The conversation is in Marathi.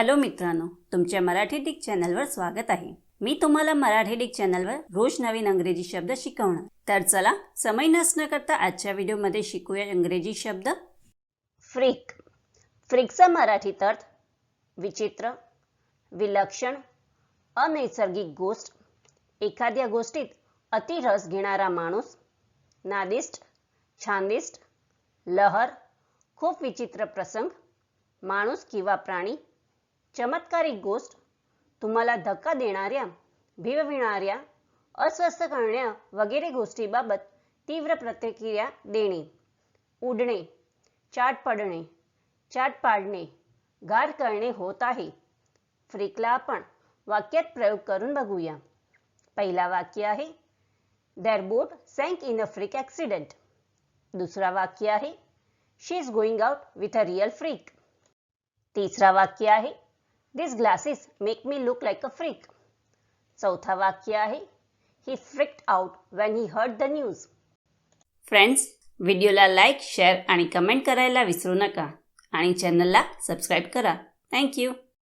हॅलो मित्रांनो तुमच्या मराठी डिक चॅनलवर स्वागत आहे. मी तुम्हाला मराठी डिक चॅनलवर रोज नवीन अंग्रेजी शब्द शिकवणार. तर चला समय नसणं करता आजच्या व्हिडिओमध्ये शिकूया इंग्रजी शब्द. फ्रिक. फ्रिकचा मराठीत अर्थ विचित्र विलक्षण अनैसर्गिक गोष्ट. एखाद्या गोष्टीत अतिरस घेणारा माणूस नादिष्ट छानदिष्ट लहर खूप विचित्र प्रसंग माणूस किंवा प्राणी चमत्कारिक गोष्ट तुम्हाला धक्का देणाऱ्या भिवविणाऱ्या अस्वस्थ करण्या वगैरे गोष्टीबाबत तीव्र प्रतिक्रिया देणे. उडणे चाट पडणे चाट पाडणे गार करणे होत आहे. फ्रिकला आपण वाक्यात प्रयोग करून बघूया. पहिला वाक्य आहे there boat sank in a freak accident दुसरा वाक्य आहे she is going out with a real freak तिसरा वाक्य आहे this glasses make me look like a freak चौथा वाक्य आहे he freaked out when he heard the news friends व्हिडिओला लाईक शेअर आणि कमेंट करायला विसरू नका. आणि चॅनलला सबस्क्राईब करा. थँक्यू